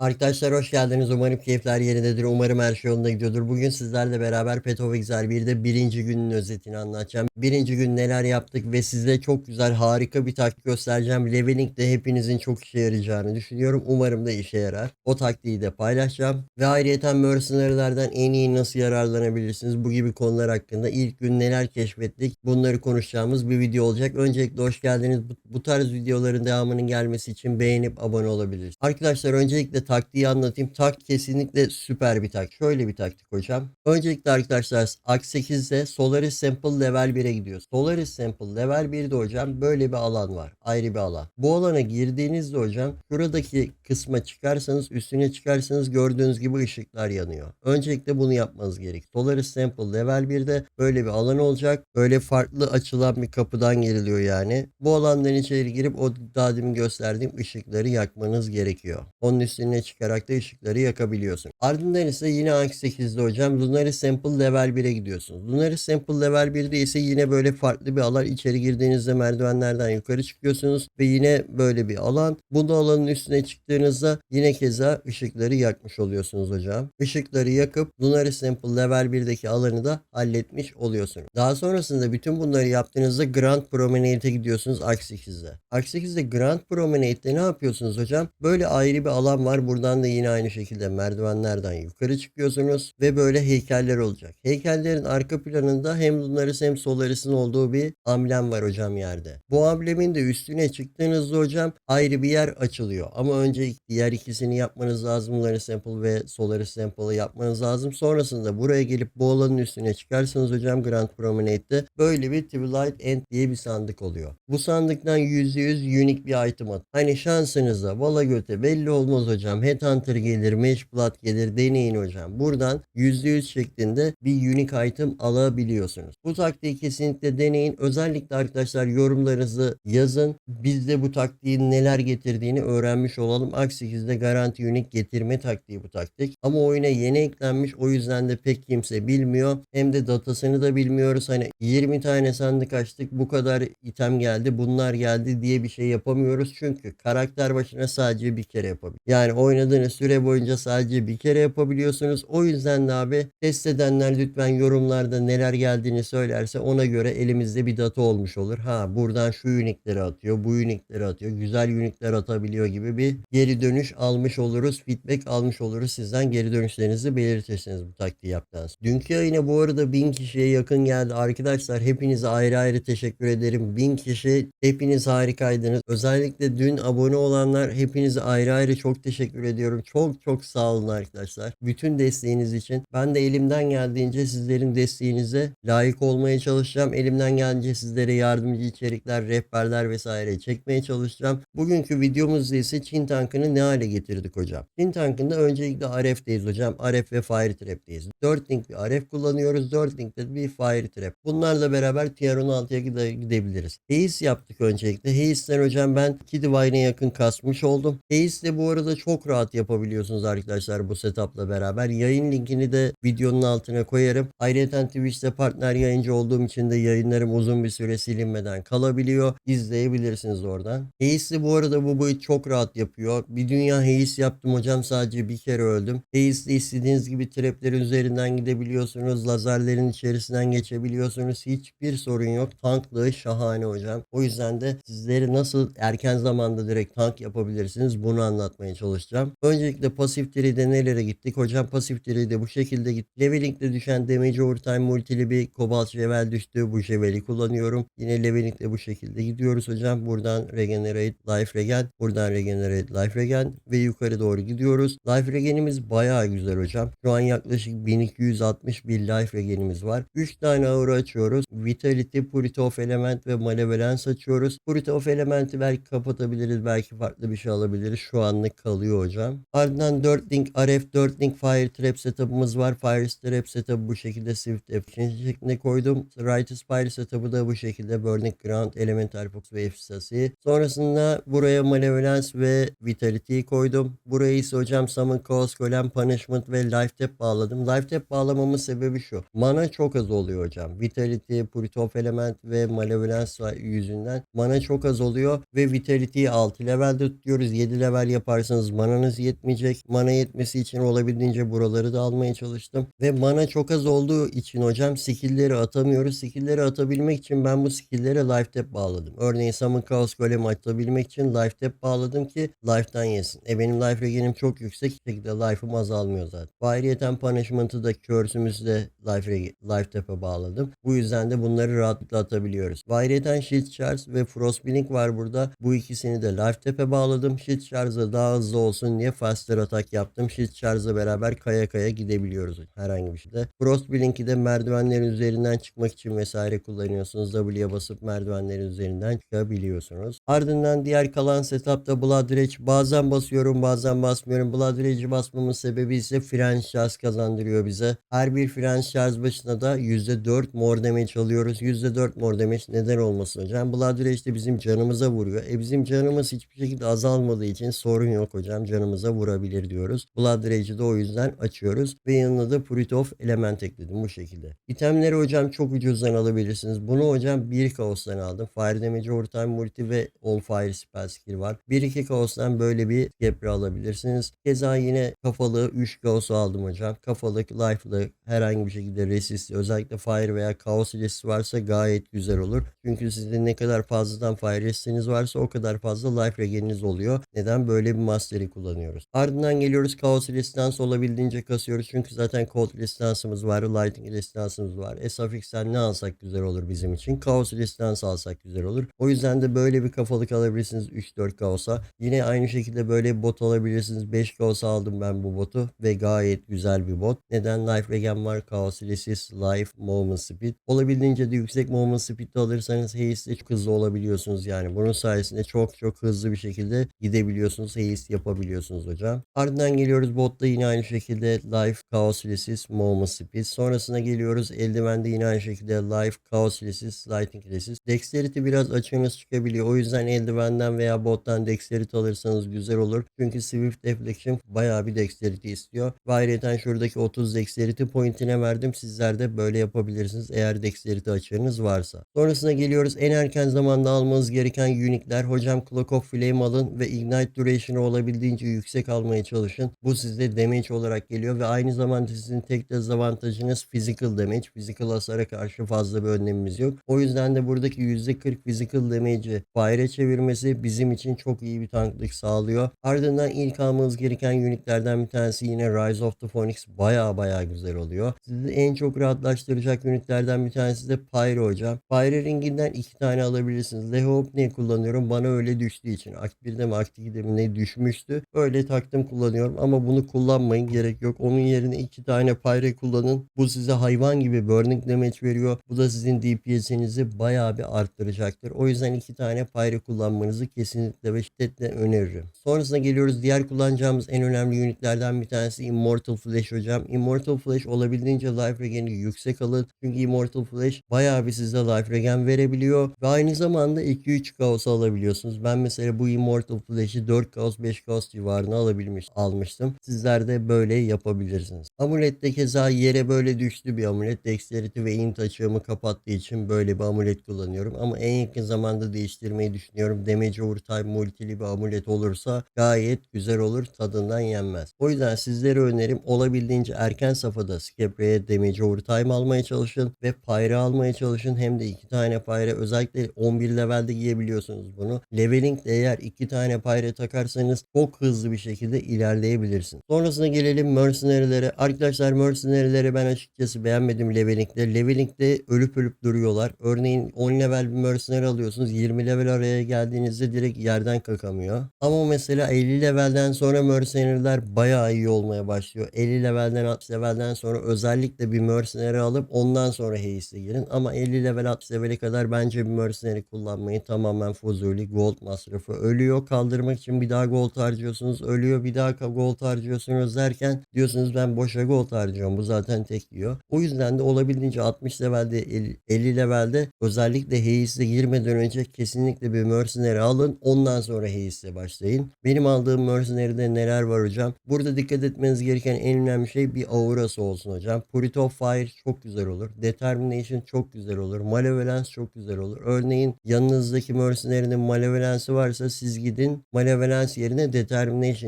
Arkadaşlar hoş geldiniz. Umarım keyifler yerindedir. Umarım her şey yolunda gidiyordur. Bugün sizlerle beraber Exile 1'de birinci günün özetini anlatacağım. Birinci gün neler yaptık ve size çok güzel harika bir taktik göstereceğim. Leveling de hepinizin çok işe yarayacağını düşünüyorum. Umarım da işe yarar. O taktiği de paylaşacağım. Ve ayrıyeten mercenary'lerden en iyi nasıl yararlanabilirsiniz bu gibi konular hakkında ilk gün neler keşfettik bunları konuşacağımız bir video olacak. Öncelikle hoş geldiniz. Bu, bu tarz videoların devamının gelmesi için beğenip abone olabilirsiniz. Arkadaşlar öncelikle taktiği anlatayım. Tak kesinlikle süper bir taktik. Şöyle bir taktik hocam. Öncelikle arkadaşlar Ax 8'de Solaris Sample Level 1'e gidiyoruz. Solaris Sample Level 1'de hocam böyle bir alan var. Ayrı bir alan. Bu alana girdiğinizde hocam şuradaki kısma çıkarsanız üstüne çıkarsanız gördüğünüz gibi ışıklar yanıyor. Öncelikle bunu yapmanız gerek. Solaris Sample Level 1'de böyle bir alan olacak. Böyle farklı açılan bir kapıdan giriliyor yani. Bu alandan içeri girip o daha demin gösterdiğim ışıkları yakmanız gerekiyor. Onun üstüne çıkarak da ışıkları yakabiliyorsun. Ardından ise yine Ax 8'de hocam Lunaris Sample Level 1'e gidiyorsunuz. Lunaris Sample Level 1'de ise yine böyle farklı bir alan. İçeri girdiğinizde merdivenlerden yukarı çıkıyorsunuz ve yine böyle bir alan. Bu alanın üstüne çıktığınızda yine keza ışıkları yakmış oluyorsunuz hocam. Işıkları yakıp Lunaris Sample Level 1'deki alanı da halletmiş oluyorsunuz. Daha sonrasında bütün bunları yaptığınızda Grand Promenade'e gidiyorsunuz Ax 8'de. Ax 8'de Grand Promenade'de ne yapıyorsunuz hocam? Böyle ayrı bir alan var. Buradan da yine aynı şekilde merdivenlerden yukarı çıkıyorsunuz ve böyle heykeller olacak. Heykellerin arka planında hem Lunaris hem Solaris'in olduğu bir amblem var hocam yerde. Bu amblemin de üstüne çıktığınızda hocam ayrı bir yer açılıyor. Ama önce diğer ikisini yapmanız lazım. Lunaris Sample ve Solaris Sample'ı yapmanız lazım. Sonrasında buraya gelip bu alanın üstüne çıkarsanız hocam Grand Promenade'de böyle bir Twilight End diye bir sandık oluyor. Bu sandıktan %100 unique bir item at. Hani şansınıza vala göte belli olmaz hocam. Headhunter gelir, Matchblade gelir deneyin hocam. Buradan %100 şeklinde bir unique item alabiliyorsunuz. Bu taktiği kesinlikle deneyin. Özellikle arkadaşlar yorumlarınızı yazın. Biz de bu taktiğin neler getirdiğini öğrenmiş olalım. Aksi 8'de garanti unique getirme taktiği bu taktik. Ama oyuna yeni eklenmiş. O yüzden de pek kimse bilmiyor. Hem de datasını da bilmiyoruz. Hani 20 tane sandık açtık. Bu kadar item geldi. Bunlar geldi diye bir şey yapamıyoruz. Çünkü karakter başına sadece bir kere yapabiliyor. Yani oynadığınız süre boyunca sadece bir kere yapabiliyorsunuz. O yüzden de abi test edenler lütfen yorumlarda neler geldiğini söylerse ona göre elimizde bir data olmuş olur. Ha buradan şu unikleri atıyor, bu unikleri atıyor, güzel unikler atabiliyor gibi bir geri dönüş almış oluruz. Feedback almış oluruz. Sizden geri dönüşlerinizi belirtirsiniz bu taktiği yaptığınız. Dünkü yayına bu arada 1000 kişiye yakın geldi. Arkadaşlar hepinize ayrı ayrı teşekkür ederim. 1000 kişi hepiniz harikaydınız. Özellikle dün abone olanlar hepinize ayrı ayrı çok teşekkür ediyorum. Çok çok sağ olun arkadaşlar. Bütün desteğiniz için. Ben de elimden geldiğince sizlerin desteğinize layık olmaya çalışacağım. Elimden geldiğince sizlere yardımcı içerikler, rehberler vesaire çekmeye çalışacağım. Bugünkü videomuzda ise Çin tankını ne hale getirdik hocam? Çin tankında öncelikle RF'deyiz hocam. RF ve Fire Trap'teyiz. 4 link bir RF kullanıyoruz. 4 linkte bir Fire Trap. Bunlarla beraber Tier 16'ya gide- gidebiliriz. Hayes yaptık öncelikle. Hayes'ten hocam ben 2 Divine'e yakın kasmış oldum. Hayes de bu arada çok rahat yapabiliyorsunuz arkadaşlar bu setup'la beraber. Yayın linkini de videonun altına koyarım. Ayrıca Twitch'te partner yayıncı olduğum için de yayınlarım uzun bir süre silinmeden kalabiliyor. İzleyebilirsiniz oradan. Hayes de bu arada bu boyut çok rahat yapıyor. Bir dünya Hayes yaptım hocam sadece bir kere öldüm. Hayes'de istediğiniz gibi traplerin üzerinden gidebiliyorsunuz. Lazerlerin içerisinden geçebiliyorsunuz. Hiçbir sorun yok. Tanklığı şahane hocam. O yüzden de sizleri nasıl erken zamanda direkt tank yapabilirsiniz bunu anlatmaya çalışacağım. Öncelikle pasif tree'de nelere gittik? Hocam pasif tree'de bu şekilde gittik. Leveling'de düşen damage overtime multili bir kobalt jevel düştü. Bu jeveli kullanıyorum. Yine leveling'de bu şekilde gidiyoruz hocam. Buradan regenerate life regen. Buradan regenerate life regen. Ve yukarı doğru gidiyoruz. Life regenimiz bayağı güzel hocam. Şu an yaklaşık 1260 bir life regenimiz var. 3 tane aura açıyoruz. Vitality, Purity of Element ve Malevolence açıyoruz. Purity of Element'i belki kapatabiliriz. Belki farklı bir şey alabiliriz. Şu anlık kalıyor hocam. Ardından 4 link RF 4 link Fire Trap setup'ımız var. Fire Trap setup'ı bu şekilde Swift Efficiency şeklinde koydum. Righteous Fire setup'ı da bu şekilde Burning Ground, Elemental Fox ve Efficiency. Sonrasında buraya Malevolence ve Vitality'yi koydum. Buraya ise hocam Summon Chaos Golem, Punishment ve Life Tap bağladım. Life Tap bağlamamın sebebi şu. Mana çok az oluyor hocam. Vitality, Purity of Element ve Malevolence yüzünden mana çok az oluyor ve Vitality'yi 6 levelde tutuyoruz. 7 level yaparsanız mana mananız yetmeyecek. Mana yetmesi için olabildiğince buraları da almaya çalıştım. Ve mana çok az olduğu için hocam skill'leri atamıyoruz. Skill'leri atabilmek için ben bu skill'lere life tap bağladım. Örneğin Summon Chaos Golem atabilmek için life tap bağladım ki life'dan yesin. E benim life regenim çok yüksek. Şekilde life'ım azalmıyor zaten. Ayrıyeten punishment'ı da curse'ümüzü de life, rege- life tap'a bağladım. Bu yüzden de bunları rahatlıkla atabiliyoruz. Ayrıyeten Shield Charge ve Frostblink var burada. Bu ikisini de life tap'e bağladım. Shield Charge'a daha hızlı olsun diye faster atak yaptım. Shield Charge'la beraber kaya kaya gidebiliyoruz herhangi bir şeyde. Frostblink'i de merdivenlerin üzerinden çıkmak için vesaire kullanıyorsunuz. W'ye basıp merdivenlerin üzerinden çıkabiliyorsunuz. Ardından diğer kalan setupta Blood Rage bazen basıyorum bazen basmıyorum. Blood Rage'i basmamın sebebi ise french charge kazandırıyor bize. Her bir french charge başına da %4 more damage alıyoruz. %4 more damage neden olmasın hocam? Blood Rage de bizim canımıza vuruyor. E bizim canımız hiçbir şekilde azalmadığı için sorun yok hocam. Canımıza vurabilir diyoruz. Blood Rage'i de o yüzden açıyoruz. Ve yanına da Purity of Element ekledim bu şekilde. İtemleri hocam çok ucuzdan alabilirsiniz. Bunu hocam 1 Kaos'tan aldım. Fire Damage, Overtime Multi ve On Fire Spell Skill var. 1-2 Kaos'tan böyle bir Skepri alabilirsiniz. Keza yine kafalı 3 Kaos'u aldım hocam. Kafalık, Life'lı herhangi bir şekilde resist özellikle Fire veya Kaos resist varsa gayet güzel olur. Çünkü sizde ne kadar fazladan Fire resistiniz varsa o kadar fazla Life Regeniniz oluyor. Neden? Böyle bir Master'i kullanıyoruz. Ardından geliyoruz Kaos Resistance olabildiğince kasıyoruz. Çünkü zaten Cold Resistance'ımız var, Lightning Resistance'ımız var. E ne alsak güzel olur bizim için? Kaos Resistance alsak güzel olur. O yüzden de böyle bir kafalık alabilirsiniz 3-4 Kaos'a. Yine aynı şekilde böyle bot alabilirsiniz. 5 Kaos'a aldım ben bu botu ve gayet güzel bir bot. Neden? Life Regen var, Chaos Resist, Life, Movement Speed. Olabildiğince de yüksek Movement Speed alırsanız Haste'de çok hızlı olabiliyorsunuz yani. Bunun sayesinde çok çok hızlı bir şekilde gidebiliyorsunuz. Haste yapabiliyorsunuz hocam. Ardından geliyoruz botta yine aynı şekilde Life, Chaos Resist, Movement Speed. Sonrasına geliyoruz eldivende yine aynı şekilde Life, Chaos Resist, Lightning Resist. Dexterity biraz açığınız çıkabiliyor. O yüzden eldivenden veya bottan Dexterity alırsanız güzel olur. Çünkü Swift Deflection bayağı bir Dexterity istiyor. Ve ayrıca şuradaki 30 Dexterity pointine verdim. Sizler de böyle yapabilirsiniz eğer Dexterity açığınız varsa. Sonrasına geliyoruz. En erken zamanda almanız gereken unique'ler. Hocam Clock of Flame alın ve Ignite Duration'ı olabildiğince yüksek almaya çalışın. Bu size damage olarak geliyor ve aynı zamanda sizin tek dezavantajınız physical damage. Physical hasara karşı fazla bir önlemimiz yok. O yüzden de buradaki %40 physical damage'i fire'e çevirmesi bizim için çok iyi bir tanklık sağlıyor. Ardından ilk almanız gereken unique'lerden bir tanesi yine Rise of the Phoenix baya baya güzel oluyor. Sizi en çok rahatlaştıracak unique'lerden bir tanesi de Pyro hocam. Pyro ringinden iki tane alabilirsiniz. Lehop ne kullanıyorum? Bana öyle düştüğü için. Akt 1'de mi Akt 2'de mi ne düşmüştü. Öyle taktım kullanıyorum ama bunu kullanmayın gerek yok. Onun yerine iki tane Pyro kullanın. Bu size hayvan gibi burning damage veriyor. Bu da sizin DPS'inizi bayağı bir arttıracaktır. O yüzden iki tane Pyro kullanmanızı kesinlikle ve şiddetle öneririm. Sonrasında geliyoruz. Diğer kullanacağımız en önemli unitlerden bir tanesi Immortal Flash hocam. Immortal Flash olabildiğince life regen'i yüksek alın. Çünkü Immortal Flash bayağı bir size life regen verebiliyor. Ve aynı zamanda 2-3 kaos alabiliyorsunuz. Ben mesela bu Immortal Flash'i 4 kaos 5 kaos civarına alabilmiş almıştım. Sizler de böyle yapabilirsiniz. Amulet de keza yere böyle düştü bir amulet. Dexterity ve int açığımı kapattığı için böyle bir amulet kullanıyorum. Ama en yakın zamanda değiştirmeyi düşünüyorum. Damage Overtime multili bir amulet olursa gayet güzel olur. Tadından yenmez. O yüzden sizlere önerim olabildiğince erken safhada Scapre'ye Damage Overtime almaya çalışın ve Pyre almaya çalışın. Hem de iki tane Pyre özellikle 11 levelde giyebiliyorsunuz bunu. Leveling de eğer iki tane Pyre takarsanız çok hızlı bir şekilde ilerleyebilirsiniz. Sonrasında gelelim Mercenary'lere. Arkadaşlar Mercenary'lere ben açıkçası beğenmedim Leveling'de. Leveling'de ölüp ölüp duruyorlar. Örneğin 10 level bir Mercenary alıyorsunuz. 20 level araya geldiğinizde direkt yerden kalkamıyor. Ama mesela 50 levelden sonra Mercenary'ler bayağı iyi olmaya başlıyor. 50 levelden 60 levelden sonra özellikle bir Mercenary alıp ondan sonra Haste'e girin. Ama 50 level 60 levele kadar bence bir Mercenary kullanmayı tamamen fuzuli. Gold masrafı ölüyor. Kaldırmak için bir daha gold harcıyorsunuz. Ölüyor bir daha gold harcıyorsunuz derken diyorsunuz ben boşa gold harcıyorum. Bu zaten tek yiyor. O yüzden de olabildiğince 60 levelde 50, 50 levelde özellikle Haste'e girmeden önce kesinlikle bir Mercenary alın. Ondan sonra Haste'e başlayın. Benim aldığım Mercenary'de neler var hocam? Burada dikkat etmeniz gereken en önemli şey bir aurası olsun hocam. Purity of Fire çok güzel olur. Determination çok güzel olur. Malevolence çok güzel olur. Örneğin yanınızdaki Mercenary'nin Malevolence'ı varsa siz gidin Malevolence yerine determination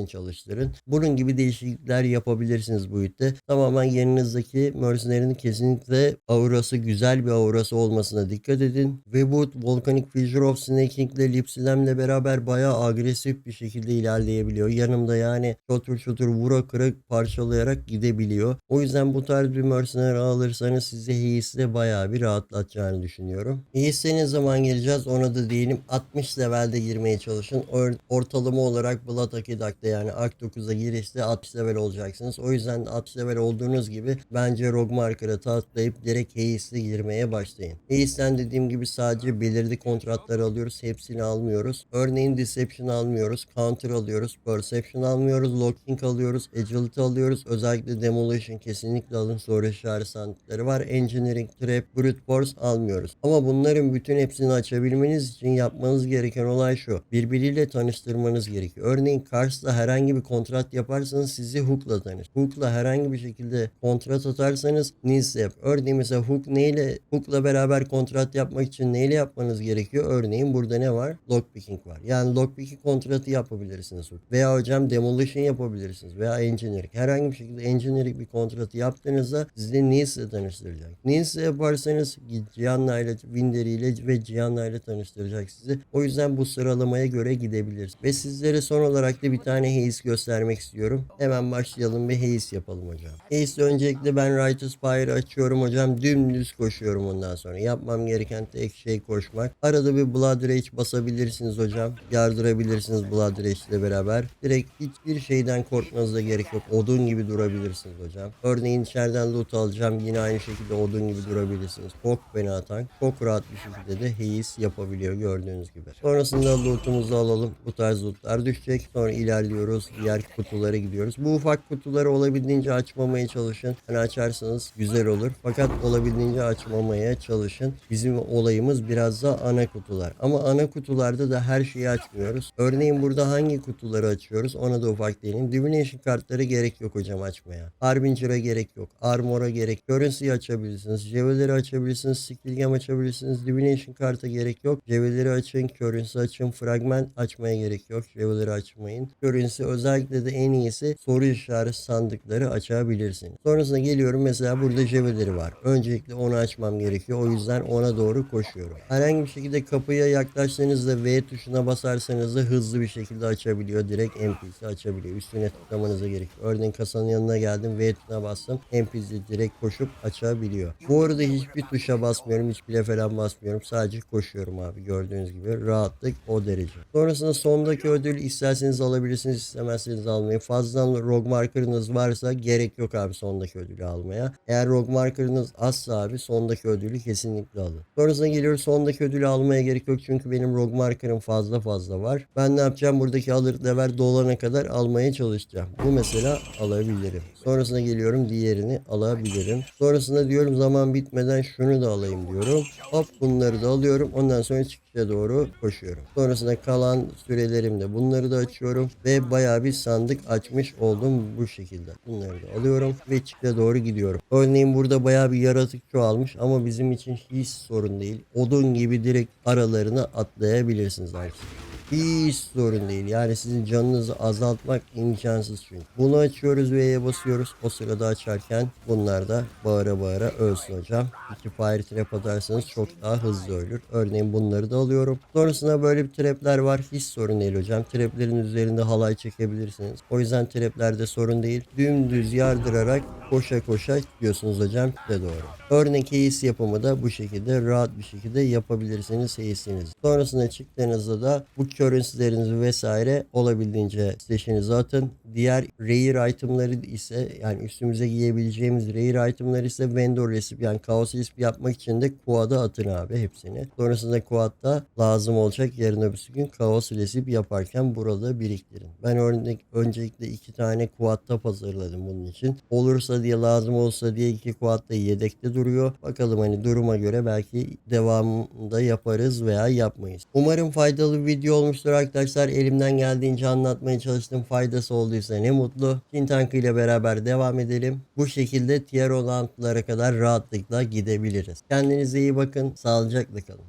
çalıştırın. Bunun gibi değişiklikler yapabilirsiniz bu ülkede. Tamamen yanınızdaki mercenary'nin kesinlikle aurası güzel bir aurası olmasına dikkat edin. Ve bu Volcanic Fissure of Snaking ile Lipslam'le beraber bayağı agresif bir şekilde ilerleyebiliyor. Yanımda yani çotur çotur vura kırık parçalayarak gidebiliyor. O yüzden bu tarz bir mercenary alırsanız size Hayes'de bayağı bir rahatlatacağını düşünüyorum. Hayes'e ne zaman geleceğiz ona da değilim. 60 levelde girmeye çalışın. Or- ortalama olarak Blood Akidak'ta yani Ark 9'a girişte 60 level olacaksınız. O yüzden 60 level olduğunuz gibi bence Rogue Marker'a tatlayıp direkt Hayes'e girmeye başlayın. Hayes'ten dediğim gibi sadece belirli kontratları alıyoruz. Hepsini almıyoruz. Örneğin Deception almıyoruz. Counter alıyoruz. Perception almıyoruz. Locking alıyoruz. Agility alıyoruz. Özellikle Demolition kesinlikle alın. Soru işareti sandıkları var. Engineering, Trap, Brute Force almıyoruz. Ama bunların bütün hepsini açabilmeniz için yapmanız gereken olay şu. Birbiriyle tanıştırmanız gerekiyor. Örneğin Kars'la herhangi bir kontrat yaparsanız sizi Hook'la tanır. Hook'la herhangi bir şekilde kontrat atarsanız Ninsep. Örneğin mesela Hook neyle Hook'la beraber kontrat yapmak için neyle yapmanız gerekiyor? Örneğin burada ne var? Lockpicking var. Yani lockpicking kontratı yapabilirsiniz. Veya hocam demolition yapabilirsiniz. Veya engineering. Herhangi bir şekilde engineering bir kontratı yaptığınızda sizi Nins'le tanıştıracak. Nins'le yaparsanız Cihan'la ile Winderi ile ve Cihan'la ile tanıştıracak sizi. O yüzden bu sıralamaya göre gidebiliriz. Ve sizlere son olarak da bir tane Hayes göstermek istiyorum. Hemen başlayalım ve Hayes yapalım hocam. Hayes'te öncelikle ben Right to Spire'ı açıyorum hocam. Dümdüz koşuyorum ondan sonra. Yapmam gereken tek şey koşmak. Arada bir Blood Rage basabilirsiniz hocam. Yardırabilirsiniz Blood Rage ile beraber. Direkt hiçbir şeyden korkmanıza gerek yok. Odun gibi durabilirsiniz hocam. Örneğin içeriden loot alacağım. Yine aynı şekilde odun gibi durabilirsiniz. Çok fena tank. Çok rahat bir şekilde de Hayes yapabiliyor gördüğünüz gibi. Sonrasında lootumuzu alalım. Bu tarz lootlar düşecek. Sonra ilerliyoruz. Diğer kutulara gidiyoruz. Bu ufak kutuları olabildiğince açmamaya çalışın. Hani açarsanız güzel olur. Fakat olabildiğince açmamaya çalışın. Bizim olayımız biraz da ana kutular. Ama ana kutularda da her şeyi açmıyoruz. Örneğin burada hangi kutuları açıyoruz ona da ufak değinelim. Divination kartları gerek yok hocam açmaya. Harbinger'a gerek yok. Armor'a gerek. Currency'yi açabilirsiniz. Jewelry açabilirsiniz. Skillgem açabilirsiniz. Divination karta gerek yok. Jewelry açın. Currency açın. Fragment açmaya gerek yok. Jewelry açmayın. Currency özellikle de en iyisi soru işareti sandıkları açabilirsiniz. Sonrasında geliyorum mesela burada Jewelry var. Öncelikle onu açmam gerekiyor. O yüzden ona doğru koşuyorum. Herhangi bir şekilde kapıya yaklaştığınızda V tuşuna basarsanız da hızlı bir şekilde açabiliyor. Direkt NPC açabiliyor. Üstüne tıklamanıza gerek yok. Örneğin kasanın yanına geldim. V tuşuna bastım. NPC direkt koşup açabiliyor. Bu arada hiçbir tuşa basmıyorum. Hiçbir falan basmıyorum. Sadece koşuyorum abi. Gördüğünüz gibi rahatlık o derece. Sonrasında sondaki ödül isterseniz alabilirsiniz. istemezseniz almayın. Fazladan rogue markerınız varsa gerek yok abi sondaki ödülü almaya. Eğer rogue markerınız azsa abi sondaki ödülü kesinlikle alın. Sonrasında geliyoruz sondaki ödülü almaya gerek yok. Çünkü benim rogue markerım fazla fazla var. Ben ne yapacağım? Buradaki alır level dolana kadar almaya çalışacağım. Bu mesela alabilirim. Sonrasında geliyorum diğerini alabilirim. Sonrasında diyorum zaman bitmeden şunu da alayım diyorum. Hop bunları da alıyorum. Ondan sonra çıkışa doğru koşuyorum. Sonrasında kalan sürelerimde bunları da açıyorum. Ve bayağı bir sandık açmış oldum bu şekilde. Bunları da alıyorum ve çıkışa doğru gidiyorum. Örneğin burada bayağı bir yaratık çoğalmış ama bizim için hiç sorun değil. Odun gibi direkt aralarını atlayabilirsiniz arkadaşlar. Hiç sorun değil. Yani sizin canınızı azaltmak imkansız çünkü. Bunu açıyoruz V'ye basıyoruz. O sırada açarken bunlar da bağıra bağıra ölsün hocam. İki fire trap atarsanız çok daha hızlı ölür. Örneğin bunları da alıyorum. Sonrasında böyle bir trapler var. Hiç sorun değil hocam. Traplerin üzerinde halay çekebilirsiniz. O yüzden traplerde sorun değil. Dümdüz yardırarak koşa koşa gidiyorsunuz hocam size doğru. Örnek Hayes yapımı da bu şekilde rahat bir şekilde yapabilirsiniz Hayes'inizi. Sonrasında çıktığınızda da bu currency'lerinizi vesaire olabildiğince stash'inize atın. Diğer rare itemları ise yani üstümüze giyebileceğimiz rare itemları ise vendor resip yani kaos resip yapmak için de quad'a atın abi hepsini. Sonrasında quad'da lazım olacak yarın öbür gün kaos resip yaparken burada biriktirin. Ben örnek öncelikle iki tane quad hazırladım bunun için. Olursa diye lazım olsa diye iki quad yedekte duruyor. Bakalım hani duruma göre belki devamında yaparız veya yapmayız. Umarım faydalı bir video olmuştur arkadaşlar. Elimden geldiğince anlatmaya çalıştım. Faydası olduysa ne mutlu. Tin Tankı ile beraber devam edelim. Bu şekilde tier 16'lara kadar rahatlıkla gidebiliriz. Kendinize iyi bakın. Sağlıcakla kalın.